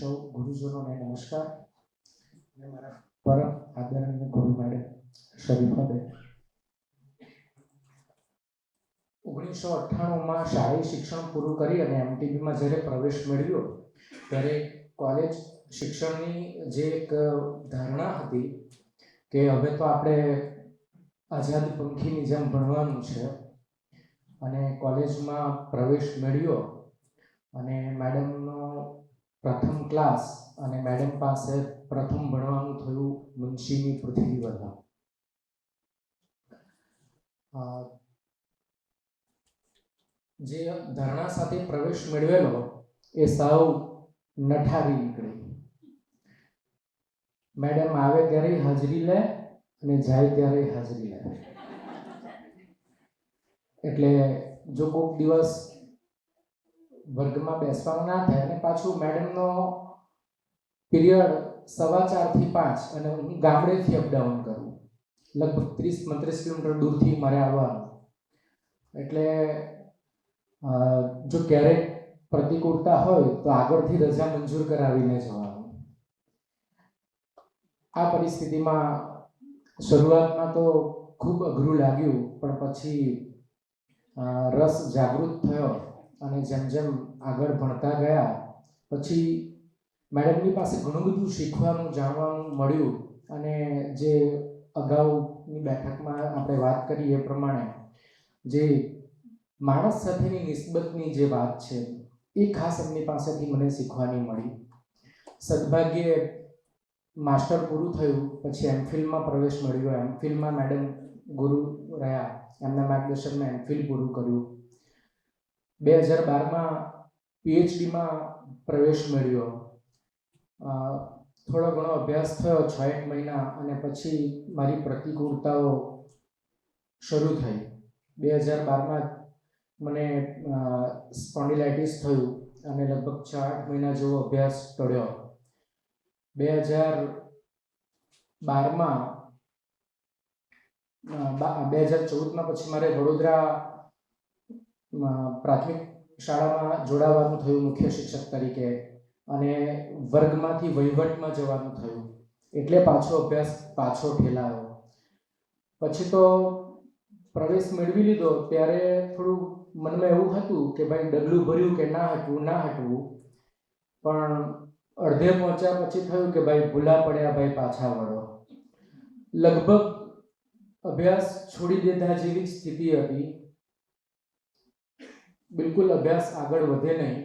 સૌ ગુરુજનોને નમસ્કાર. અને મારા પરમ આદરણીય ગુરુ મેડમ શરીફાબેન. ઓગણીસો અઠ્ઠાણુંમાં શાળાઈ શિક્ષણ પૂરું કરી અને એમટીબીમાં જ્યારે પ્રવેશ મેળવ્યો, ત્યારે કોલેજ શિક્ષણની જે એક ધારણા હતી કે હવે તો આપણે આઝાદ પંખીની જેમ ભણવાનું છે અને કોલેજમાં પ્રવેશ મેળવ્યો અને મેડમનો પ્રથમ ક્લાસ અને મેડમ પાસે પ્રથમ ભણવાનું થયું મુનશીની પૃથ્વી બધા જે ધારણા સાથે પ્રવેશ મેળવેલો, એ સાવ નઠારી નીકળી. મેડમ આવે ત્યારે હાજરી લે અને જાય ત્યારે હાજરી લે. એટલે જો કોઈક દિવસ વર્ગમાં બેસવાનું ના થાય અને પાછું મેડમનો પીરિયડ સવા ચારથી પાંચ અને હું ગામડેથી અપડાઉન કરું. લગભગ ત્રીસ બત્રીસ કિલોમીટર દૂરથી મારે આવવાનું. એટલે જો ક્યારેક પ્રતિકૂળતા હોય તો આગળથી રજા મંજૂર કરાવીને જવાનું. આ પરિસ્થિતિમાં શરૂઆતમાં તો ખૂબ અઘરું લાગ્યું, પણ પછી રસ જાગૃત થયો. અને જેમ જેમ આગળ ભણતા ગયા, પછી મેડમની પાસે ઘણું બધું શીખવાનું, જાણવાનું મળ્યું અને જે અગાઉની બેઠકમાં આપણે વાત કરી એ પ્રમાણે જે માણસ સાથેની નિસ્બતની જે વાત છે એ ખાસ એમની પાસેથી મને શીખવાની મળી. સદભાગ્યે માસ્ટર પૂરું થયું, પછી એમફિલમાં પ્રવેશ મળ્યો એમફિલમાં મેડમ ગુરુ રહ્યા, એમના માર્ગદર્શનમાં એમફિલ પૂરું કર્યું. બે હજાર બારમાં પીએચડીમાં પ્રવેશ મેળવ્યો થોડો ઘણો અભ્યાસ થયો, છ એક મહિના, અને પછી મારી પ્રતિકૂળતાઓ શરૂ થઈ. બે હજાર બારમાં મને સ્પોન્ડિલાઇટિસ થયું, અને લગભગ ચાર મહિના જેવો અભ્યાસ ટળ્યો. બે હજાર બારમાં બે હજાર ચૌદમાં પછી મારે વડોદરા પ્રાથમિક શાળામાં જોડાવાનું થયું, મુખ્ય શિક્ષક તરીકે, અને વર્ગમાંથી વહીવટમાં જવાનું થયું. એટલે પાછો અભ્યાસ પાછો ઠેલાયો. પછી તો પ્રવેશ મેળવી લીધો, ત્યારે થોડું મનમાં એવું હતું કે ભાઈ ડગલું ભર્યું કે ના હટવું ના હટવું. પણ અડધે પહોંચ્યા પછી થયું કે ભાઈ ભૂલા પડ્યા ભાઈ પાછા વળો. લગભગ અભ્યાસ છોડી દેતા જેવી સ્થિતિ હતી. બિલકુલ અભ્યાસ આગળ વધે નહીં.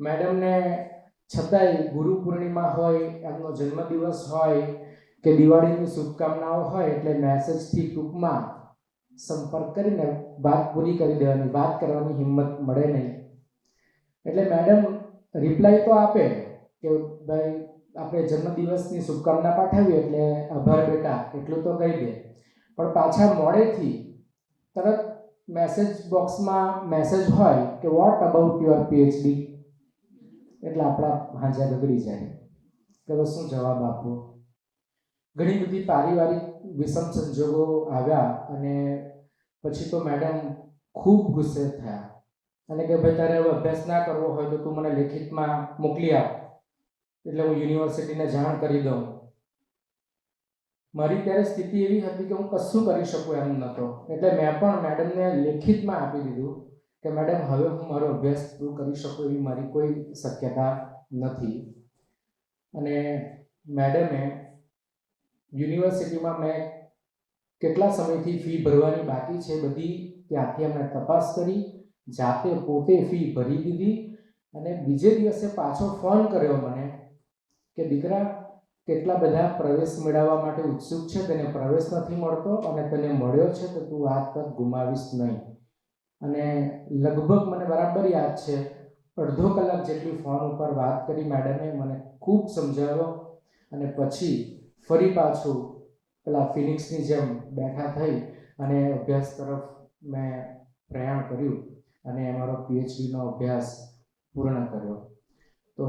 મેડમને છતાંય ગુરુ પૂર્ણિમા હોય, એમનો જન્મદિવસ હોય કે દિવાળીની શુભકામનાઓ હોય એટલે મેસેજથી ટૂંકમાં સંપર્ક કરીને વાત પૂરી કરી દેવાની, વાત કરવાની હિંમત મળે નહીં. એટલે મેડમ રિપ્લાય તો આપે કે ભાઈ, આપણે જન્મદિવસની શુભકામના પાઠવીએ એટલે આભાર બેટા, એટલું તો કહી દે. પણ પાછા મોડેથી તરત મેસેજ બોક્સમાં મેસેજ હોય કે વોટ અબાઉટ યોર પીએચડી એટલે આપણા હાંજા બગડી જાય. કે હવે શું જવાબ આપવો? ઘણી બધી પારિવારિક વિષમ સંજોગો આવ્યા અને પછી તો મેડમ ખૂબ ગુસ્સે થયા. અને કે ભાઈ તારે હવે અભ્યાસ ના કરવો હોય તો તું મને લેખિતમાં મોકલી આપ. એટલે હું યુનિવર્સિટીને જાણ કરી દઉં. મારી ત્યારે સ્થિતિ એવી હતી કે હું કશું કરી શકું એમ નહોતો. એટલે મેં પણ મેડમને લેખિતમાં આપી દીધું કે મેડમ, હવે હું મારો અભ્યાસ પૂરો કરી શકું એવી મારી કોઈ શક્યતા નથી. અને મેડમે યુનિવર્સિટીમાં મેં કેટલા સમયથી ફી ભરવાની બાકી છે બધી ત્યાંથી અમે તપાસ કરી, જાતે પોતે ફી ભરી દીધી અને બીજે દિવસે પાછો ફોન કર્યો મને કે દીકરા કેટલા બધા પ્રવેશ મેળવવા માટે ઉત્સુક છે, તેને પ્રવેશ નથી મળતો અને તને મળ્યો છે, તો તું આ તક ગુમાવીશ નહીં. અને લગભગ મને બરાબર યાદ છે, અડધો કલાક જેટલી ફોન ઉપર વાત કરી મેડમે મને ખૂબ સમજાવ્યો અને પછી ફરી પાછું પેલા ફિનિક્સની જેમ બેઠા થઈ અને અભ્યાસ તરફ મેં પ્રયાણ કર્યું અને મારો પીએચડીનો અભ્યાસ પૂર્ણ કર્યો. તો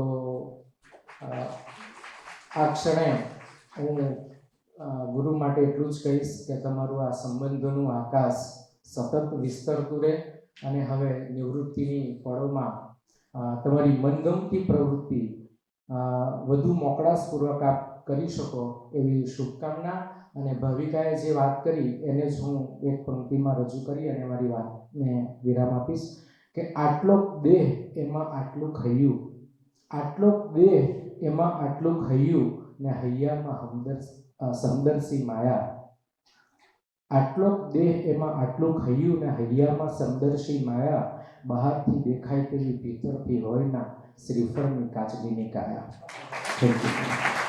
આ ક્ષણે હું ગુરુ માટે એટલું જ કહીશ કે તમારું આ સંબંધોનું આકાશ સતત વિસ્તરતું રહે અને હવે નિવૃત્તિની પળોમાં તમારી મનગમતી પ્રવૃત્તિ વધુ મોકળાશપૂર્વક આપ કરી શકો એવી શુભકામના અને ભાવિકાએ જે વાત કરી એને જ હું એક પંક્તિમાં રજૂ કરી અને મારી વાતને વિરામ આપીશ કે આટલો દેહ એમાં આટલું ખૈયું આટલો દેહ એમાં આટલું ખૈયું ને હૈયામાં હમદર સમદરસી માયા. આટલો દેહ એમાં આટલું ખૈયું ને હૈયામાં સમદર્શી માયા, બહારથી દેખાય તેવી ભીતરથી હોય ના શ્રીફળની કાચની કાયા. Thank you